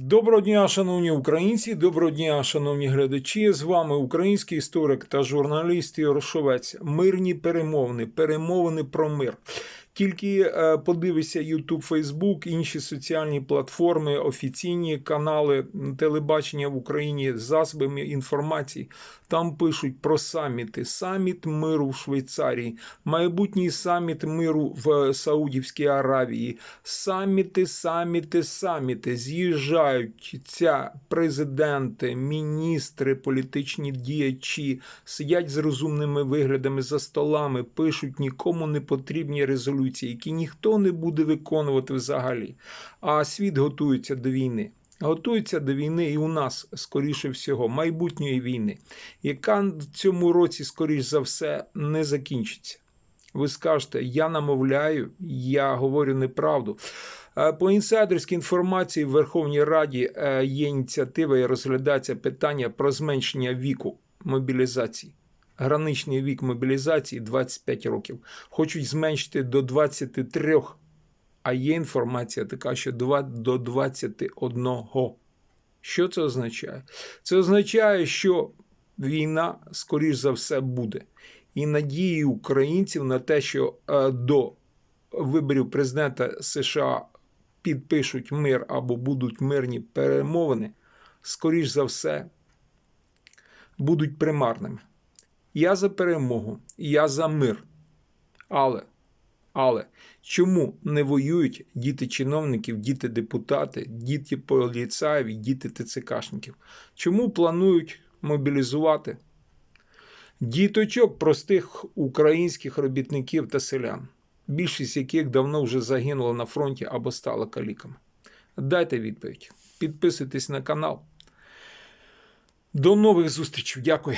Доброго дня, шановні українці, доброго дня, шановні глядачі. З вами український історик та журналіст Ігор. Мирні перемовини, перемовини про мир. Тільки е, подивися YouTube, Facebook, інші соціальні платформи, офіційні канали телебачення в Україні засобами інформації. Там пишуть про саміти: саміт миру в Швейцарії, майбутній саміт миру в Саудівській Аравії, саміти, саміти, саміти. З'їжджають ця президенти, міністри, політичні діячі, сидять з розумними виглядами за столами, пишуть нікому не потрібні резолюції, які ніхто не буде виконувати взагалі. А світ готується до війни. Готується до війни і у нас, скоріше всього, майбутньої війни, яка в цьому році, скоріш за все, не закінчиться. Ви скажете, я намовляю, я говорю неправду. Е, По інсайдерській інформації в Верховній Раді е, є ініціатива і розглядається питання про зменшення віку мобілізації. Граничний вік мобілізації 25 років. Хочуть зменшити до 23. А є інформація така, що 2 до 21. Що це означає? Це означає, що війна, скоріш за все, буде. І надії українців на те, що е, до виборів президента США підпишуть мир або будуть мирні перемовини, скоріш за все, будуть примарними. Я за перемогу, я за мир. Але, але чому не воюють діти чиновників, діти депутати, діти поліцаїв, діти ТЦКшників? Чому планують мобілізувати діточок простих українських робітників та селян, більшість яких давно вже загинула на фронті або стала каліками? Дайте відповідь. Підписуйтесь на канал. До нових зустрічей. Дякую.